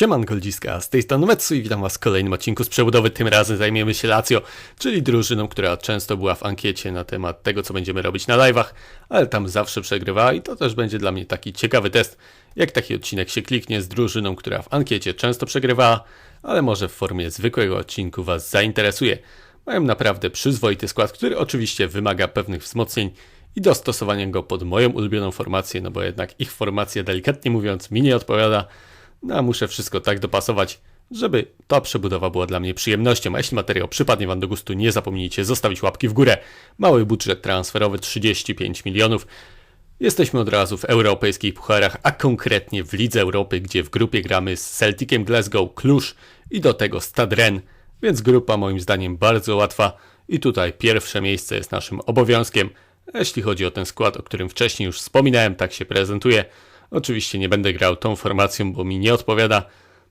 Siemanko Goldziska, z tej strony Metsu i witam was w kolejnym odcinku z przebudowy. Tym razem zajmiemy się Lazio, czyli drużyną, która często była w ankiecie na temat tego, co będziemy robić na live'ach, ale tam zawsze przegrywała i to też będzie dla mnie taki ciekawy test, jak taki odcinek się kliknie z drużyną, która w ankiecie często przegrywała, ale może w formie zwykłego odcinku was zainteresuje. Mają naprawdę przyzwoity skład, który oczywiście wymaga pewnych wzmocnień i dostosowania go pod moją ulubioną formację, no bo jednak ich formacja delikatnie mówiąc mi nie odpowiada, no a muszę wszystko tak dopasować, żeby ta przebudowa była dla mnie przyjemnością. A jeśli materiał przypadnie Wam do gustu, nie zapomnijcie zostawić łapki w górę. Mały budżet transferowy 35 milionów. Jesteśmy od razu w europejskich pucharach, a konkretnie w Lidze Europy, gdzie w grupie gramy z Celticiem Glasgow, Cluj i do tego Stad Rennes, więc grupa moim zdaniem bardzo łatwa i tutaj pierwsze miejsce jest naszym obowiązkiem. Jeśli chodzi o ten skład, o którym wcześniej już wspominałem, tak się prezentuje. Oczywiście nie będę grał tą formacją, bo mi nie odpowiada,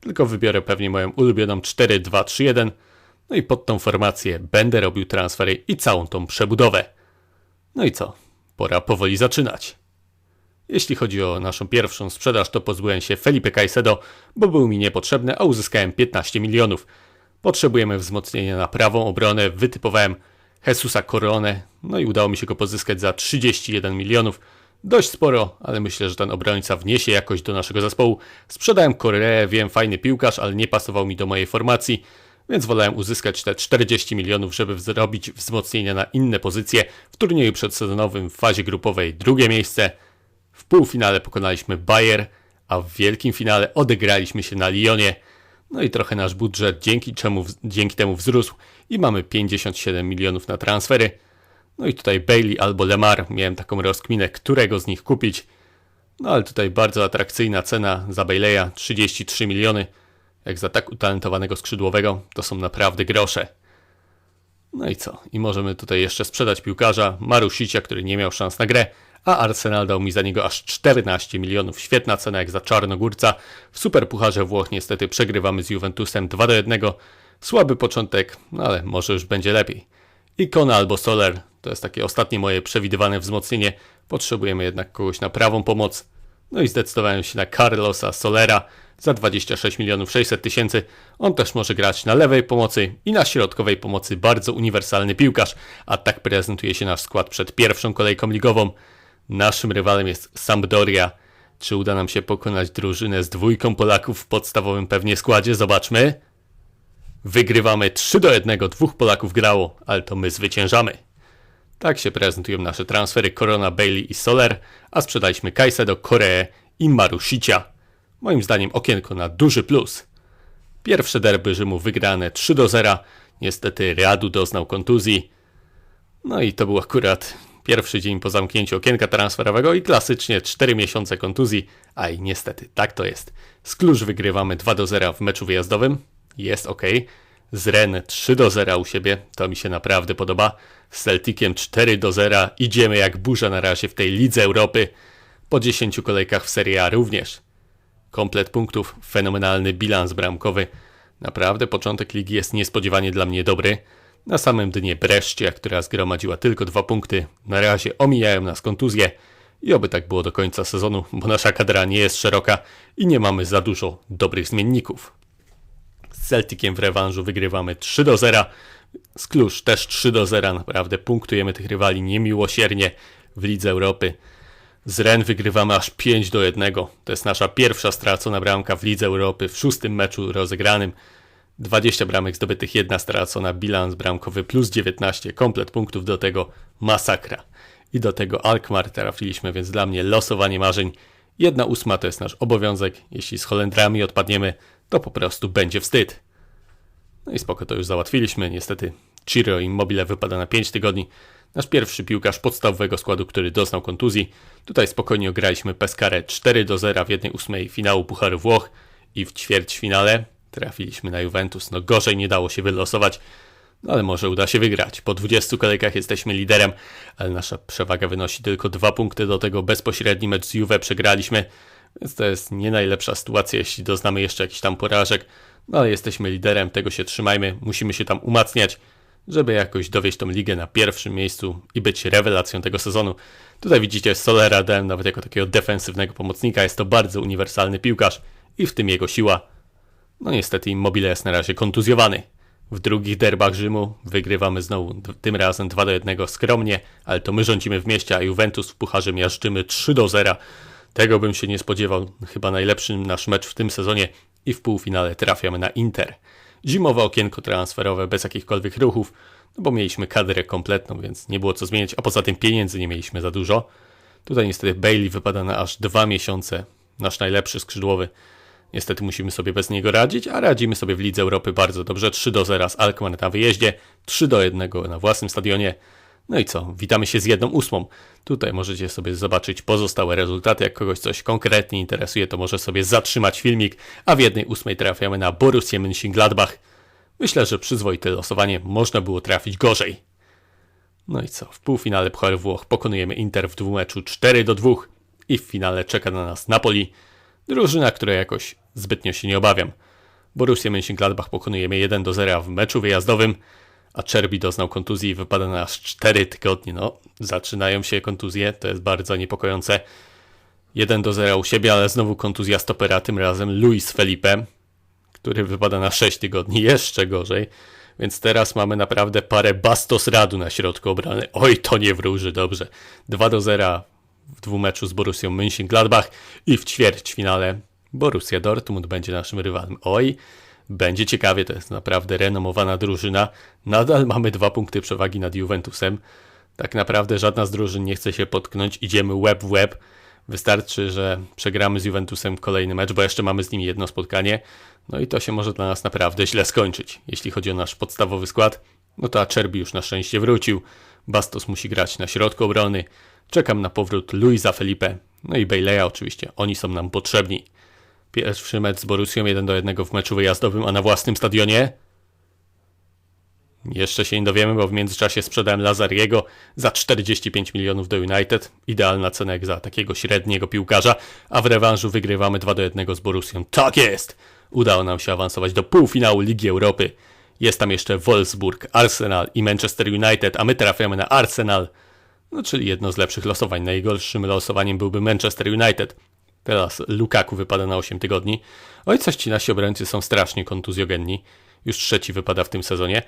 tylko wybiorę pewnie moją ulubioną 4-2-3-1. No i pod tą formację będę robił transfery i całą tą przebudowę. No i co? Pora powoli zaczynać. Jeśli chodzi o naszą pierwszą sprzedaż, to pozbyłem się Felipe Caicedo, bo był mi niepotrzebny, a uzyskałem 15 milionów. Potrzebujemy wzmocnienia na prawą obronę, wytypowałem Jesusa Coronę, no i udało mi się go pozyskać za 31 milionów. Dość sporo, ale myślę, że ten obrońca wniesie jakoś do naszego zespołu. Sprzedałem Koreę, wiem, fajny piłkarz, ale nie pasował mi do mojej formacji, więc wolałem uzyskać te 40 milionów, żeby zrobić wzmocnienia na inne pozycje. W turnieju przedsezonowym w fazie grupowej drugie miejsce. W półfinale pokonaliśmy Bayer, a w wielkim finale odegraliśmy się na Lyonie. No i trochę nasz budżet dzięki, czemu, dzięki temu wzrósł i mamy 57 milionów na transfery. No i tutaj Bailey albo Lemar, miałem taką rozkminę, którego z nich kupić. No ale tutaj bardzo atrakcyjna cena za Baileya, 33 miliony. Jak za tak utalentowanego skrzydłowego, to są naprawdę grosze. No i co? I możemy tutaj jeszcze sprzedać piłkarza Marusicia, który nie miał szans na grę, a Arsenal dał mi za niego aż 14 milionów. Świetna cena jak za Czarnogórca. W Superpucharze Włoch niestety przegrywamy z Juventusem 2 do 1. Słaby początek, no ale może już będzie lepiej. Ikona albo Soler to jest takie ostatnie moje przewidywane wzmocnienie. Potrzebujemy jednak kogoś na prawą pomoc. No i zdecydowałem się na Carlosa Solera za 26 milionów 600 tysięcy. On też może grać na lewej pomocy i na środkowej pomocy. Bardzo uniwersalny piłkarz. A tak prezentuje się nasz skład przed pierwszą kolejką ligową. Naszym rywalem jest Sampdoria. Czy uda nam się pokonać drużynę z dwójką Polaków w podstawowym pewnie składzie? Zobaczmy. Wygrywamy 3 do 1, dwóch Polaków grało, ale to my zwyciężamy. Tak się prezentują nasze transfery Corona, Bailey i Soler, a sprzedaliśmy do Koreę i Marusicia. Moim zdaniem okienko na duży plus. Pierwsze derby Rzymu wygrane 3 do 0. Niestety Readu doznał kontuzji. No i to był akurat pierwszy dzień po zamknięciu okienka transferowego i klasycznie 4 miesiące kontuzji. A i niestety tak to jest. Z Klucz wygrywamy 2 do 0 w meczu wyjazdowym jest ok. Z Ren 3 do 0 u siebie, to mi się naprawdę podoba. Z Celticiem 4 do 0, idziemy jak burza na razie w tej Lidze Europy. Po 10 kolejkach w Serie A również. Komplet punktów, fenomenalny bilans bramkowy. Naprawdę początek ligi jest niespodziewanie dla mnie dobry. Na samym dnie Breszcie, która zgromadziła tylko dwa punkty, na razie omijają nas kontuzje i oby tak było do końca sezonu, bo nasza kadra nie jest szeroka i nie mamy za dużo dobrych zmienników. Z Celticiem w rewanżu wygrywamy 3 do 0. Z Klusz też 3 do 0. Naprawdę punktujemy tych rywali niemiłosiernie w Lidze Europy. Z Ren wygrywamy aż 5 do 1. To jest nasza pierwsza stracona bramka w Lidze Europy w szóstym meczu rozegranym. 20 bramek zdobytych, jedna stracona, bilans bramkowy plus 19, komplet punktów do tego masakra. I do tego Alkmaar trafiliśmy, więc dla mnie losowanie marzeń. Jedna ósma to jest nasz obowiązek. Jeśli z Holendrami odpadniemy, to po prostu będzie wstyd. No i spoko, to już załatwiliśmy. Niestety Ciro Immobile wypada na 5 tygodni. Nasz pierwszy piłkarz podstawowego składu, który doznał kontuzji. Tutaj spokojnie ograliśmy Pescarę 4 do 0 w 1-8 finału Pucharu Włoch i w ćwierćfinale trafiliśmy na Juventus. No gorzej nie dało się wylosować, no ale może uda się wygrać. Po 20 kolejkach jesteśmy liderem, ale nasza przewaga wynosi tylko 2 punkty. Do tego bezpośredni mecz z Juve przegraliśmy. Więc to jest nie najlepsza sytuacja, jeśli doznamy jeszcze jakichś tam porażek. No ale jesteśmy liderem, tego się trzymajmy, musimy się tam umacniać, żeby jakoś dowieść tą ligę na pierwszym miejscu i być rewelacją tego sezonu. Tutaj widzicie Solera dałem nawet jako takiego defensywnego pomocnika, jest to bardzo uniwersalny piłkarz i w tym jego siła. No niestety Immobile jest na razie kontuzjowany. W drugich derbach Rzymu wygrywamy znowu, tym razem 2 do 1 skromnie, ale to my rządzimy w mieście, a Juventus w pucharze miażdżymy 3 do 0. Tego bym się nie spodziewał. Chyba najlepszy nasz mecz w tym sezonie i w półfinale trafiamy na Inter. Zimowe okienko transferowe bez jakichkolwiek ruchów, no bo mieliśmy kadrę kompletną, więc nie było co zmieniać, a poza tym pieniędzy nie mieliśmy za dużo. Tutaj niestety Bailey wypada na aż dwa miesiące, nasz najlepszy skrzydłowy. Niestety musimy sobie bez niego radzić, a radzimy sobie w Lidze Europy bardzo dobrze. 3 do 0 z Alkmaar na wyjeździe, 3 do 1 na własnym stadionie. No i co? Witamy się z jedną ósmą. Tutaj możecie sobie zobaczyć pozostałe rezultaty. Jak kogoś coś konkretnie interesuje, to może sobie zatrzymać filmik, a w jednej ósmej trafiamy na Borussię Mönchengladbach. Myślę, że przyzwoite losowanie można było trafić gorzej. No i co? W półfinale Pucharu Włoch pokonujemy Inter w dwumeczu 4 do 2 i w finale czeka na nas Napoli, drużyna, której jakoś zbytnio się nie obawiam. Borussię Mönchengladbach pokonujemy 1 do 0 w meczu wyjazdowym, a Czerbi doznał kontuzji i wypada na aż 4 tygodnie. No, zaczynają się kontuzje, to jest bardzo niepokojące. 1 do 0 u siebie, ale znowu kontuzja stopera, tym razem Luis Felipe, który wypada na 6 tygodni, jeszcze gorzej. Więc teraz mamy naprawdę parę bastos radu na środku obrony. Oj, to nie wróży dobrze. 2 do 0 w dwumeczu z Borussią Mönchengladbach i w ćwierćfinale Borussia Dortmund będzie naszym rywalem. Oj, będzie ciekawie, to jest naprawdę renomowana drużyna. Nadal mamy dwa punkty przewagi nad Juventusem. Tak naprawdę żadna z drużyn nie chce się potknąć, idziemy łeb w łeb. Wystarczy, że przegramy z Juventusem kolejny mecz, bo jeszcze mamy z nimi jedno spotkanie. No i to się może dla nas naprawdę źle skończyć. Jeśli chodzi o nasz podstawowy skład, no to Acerbi już na szczęście wrócił. Bastos musi grać na środku obrony. Czekam na powrót Luisa Felipe. No i Baileya oczywiście. Oni są nam potrzebni. Pierwszy mecz z Borussią 1 do 1 w meczu wyjazdowym, a na własnym stadionie jeszcze się nie dowiemy, bo w międzyczasie sprzedałem Lazariego za 45 milionów do United. Idealna cena jak za takiego średniego piłkarza, a w rewanżu wygrywamy 2 do 1 z Borussią. Tak jest! Udało nam się awansować do półfinału Ligi Europy. Jest tam jeszcze Wolfsburg, Arsenal i Manchester United, a my trafiamy na Arsenal. No, czyli jedno z lepszych losowań. Najgorszym losowaniem byłby Manchester United. Teraz Lukaku wypada na 8 tygodni. Oj, coś ci nasi obrońcy są strasznie kontuzjogenni. Już trzeci wypada w tym sezonie.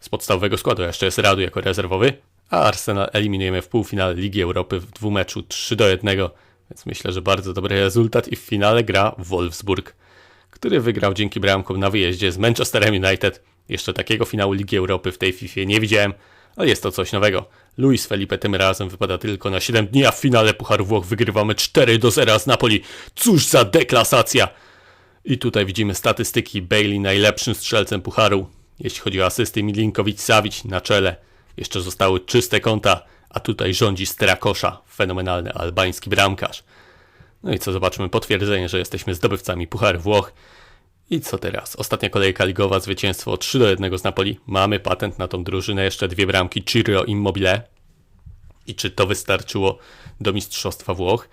Z podstawowego składu jeszcze jest Radu jako rezerwowy, a Arsenal eliminujemy w półfinale Ligi Europy w dwumeczu 3 do 1, więc myślę, że bardzo dobry rezultat i w finale gra Wolfsburg, który wygrał dzięki bramkom na wyjeździe z Manchesterem United. Jeszcze takiego finału Ligi Europy w tej FIFA nie widziałem, ale jest to coś nowego. Luis Felipe tym razem wypada tylko na 7 dni, a w finale Pucharu Włoch wygrywamy 4 do 0 z Napoli. Cóż za deklasacja! I tutaj widzimy statystyki. Bailey najlepszym strzelcem Pucharu. Jeśli chodzi o asysty, Milinkowicz-Savic na czele. Jeszcze zostały czyste konta, a tutaj rządzi Strakosza, fenomenalny albański bramkarz. No i co, zobaczymy potwierdzenie, że jesteśmy zdobywcami Pucharu Włoch. I co teraz? Ostatnia kolejka ligowa, zwycięstwo 3 do 1 z Napoli. Mamy patent na tą drużynę, jeszcze dwie bramki, Ciro Immobile. I czy to wystarczyło do Mistrzostwa Włoch?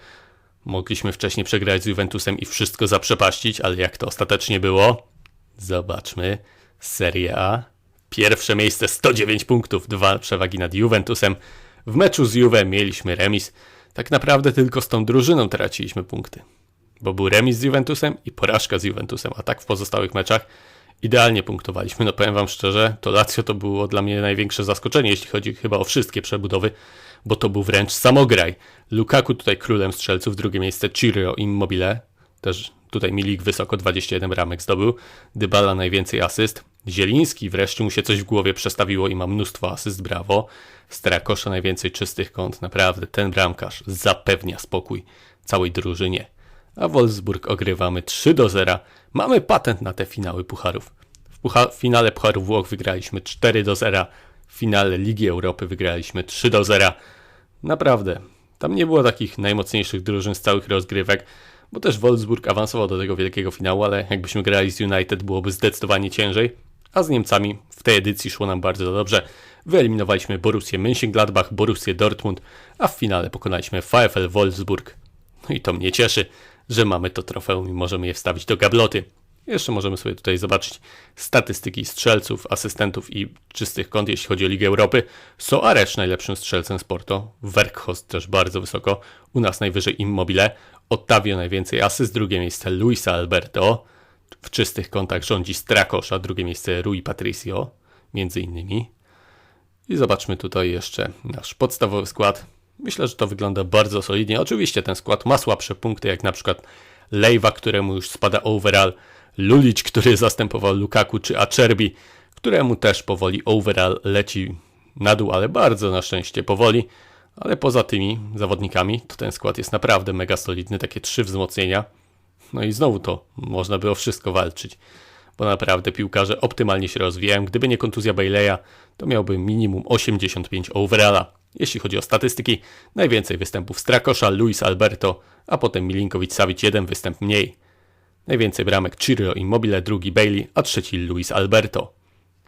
Mogliśmy wcześniej przegrać z Juventusem i wszystko zaprzepaścić, ale jak to ostatecznie było? Zobaczmy. Serie A. Pierwsze miejsce 109 punktów, dwa przewagi nad Juventusem. W meczu z Juve mieliśmy remis. Tak naprawdę tylko z tą drużyną traciliśmy punkty. Bo był remis z Juventusem i porażka z Juventusem, a tak w pozostałych meczach idealnie punktowaliśmy. No powiem wam szczerze, to Lazio to było dla mnie największe zaskoczenie, jeśli chodzi chyba o wszystkie przebudowy, bo to był wręcz samograj. Lukaku tutaj królem strzelców, drugie miejsce Ciro Immobile, też tutaj Milik wysoko 21 bramek zdobył, Dybala najwięcej asyst, Zieliński wreszcie mu się coś w głowie przestawiło i ma mnóstwo asyst, brawo. Strakosza najwięcej czystych kąt, naprawdę ten bramkarz zapewnia spokój całej drużynie. A Wolfsburg ogrywamy 3 do 0. Mamy patent na te finały pucharów. W, pucha- finale Pucharu Włoch wygraliśmy 4 do 0. W finale Ligi Europy wygraliśmy 3 do 0. Naprawdę, tam nie było takich najmocniejszych drużyn z całych rozgrywek, bo też Wolfsburg awansował do tego wielkiego finału, ale jakbyśmy grali z United byłoby zdecydowanie ciężej, a z Niemcami w tej edycji szło nam bardzo dobrze. Wyeliminowaliśmy Borussię Mönchengladbach, Borussię Dortmund, a w finale pokonaliśmy VfL Wolfsburg. No i to mnie cieszy, że mamy to trofeum i możemy je wstawić do gabloty. Jeszcze możemy sobie tutaj zobaczyć statystyki strzelców, asystentów i czystych kąt, jeśli chodzi o Ligę Europy. Soares najlepszym strzelcem sportu, Werkhost też bardzo wysoko, u nas najwyżej Immobile, Ottavio najwięcej asyst, drugie miejsce Luisa Alberto, W czystych kątach rządzi Strakosz, a drugie miejsce Rui Patricio, między innymi. I zobaczmy tutaj jeszcze nasz podstawowy skład. Myślę, że to wygląda bardzo solidnie. Oczywiście ten skład ma słabsze punkty, jak na przykład Lejwa, któremu już spada overall, Lulic, który zastępował Lukaku, czy Acerbi, któremu też powoli overall leci na dół, ale bardzo na szczęście powoli. Ale poza tymi zawodnikami, to ten skład jest naprawdę mega solidny, takie trzy wzmocnienia. No i znowu to można by o wszystko walczyć, bo naprawdę piłkarze optymalnie się rozwijają. Gdyby nie kontuzja Baileya, to miałby minimum 85 overalla. Jeśli chodzi o statystyki, najwięcej występów Strakosza, Luis Alberto, a potem Milinkowicz-Savic jeden występ mniej. Najwięcej bramek Chirlo Immobile, drugi Bailey, a trzeci Luis Alberto.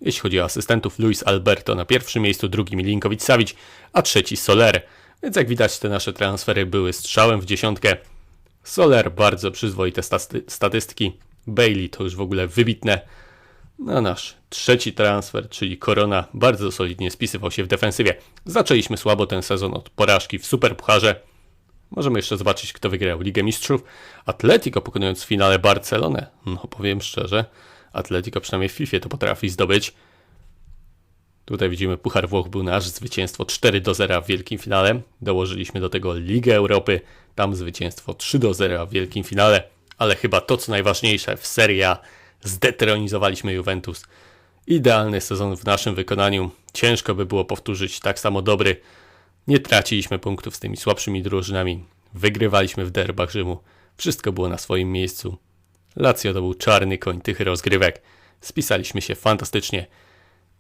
Jeśli chodzi o asystentów, Luis Alberto na pierwszym miejscu, drugi Milinkowicz-Savic, a trzeci Soler. Więc jak widać te nasze transfery były strzałem w dziesiątkę. Soler bardzo przyzwoite stasty- statystyki, Bailey to już w ogóle wybitne. No nasz trzeci transfer, czyli Korona, bardzo solidnie spisywał się w defensywie. Zaczęliśmy słabo ten sezon od porażki w Superpucharze. Możemy jeszcze zobaczyć, kto wygrał Ligę Mistrzów. Atletico pokonując w finale Barcelonę. No powiem szczerze, Atletico przynajmniej w FIFA to potrafi zdobyć. Tutaj widzimy Puchar Włoch był nasz, zwycięstwo 4 do 0 w wielkim finale. Dołożyliśmy do tego Ligę Europy, tam zwycięstwo 3 do 0 w wielkim finale. Ale chyba to co najważniejsze, w Serie zdetronizowaliśmy Juventus. Idealny sezon w naszym wykonaniu. Ciężko by było powtórzyć tak samo dobry. Nie traciliśmy punktów z tymi słabszymi drużynami. Wygrywaliśmy w derbach Rzymu. Wszystko było na swoim miejscu. Lazio to był czarny koń tych rozgrywek. Spisaliśmy się fantastycznie.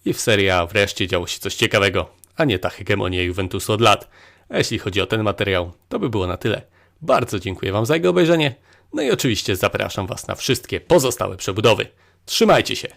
I w Serie A wreszcie działo się coś ciekawego, a nie ta hegemonia Juventusu od lat. A jeśli chodzi o ten materiał, to by było na tyle. Bardzo dziękuję Wam za jego obejrzenie. No i oczywiście zapraszam Was na wszystkie pozostałe przebudowy. Trzymajcie się!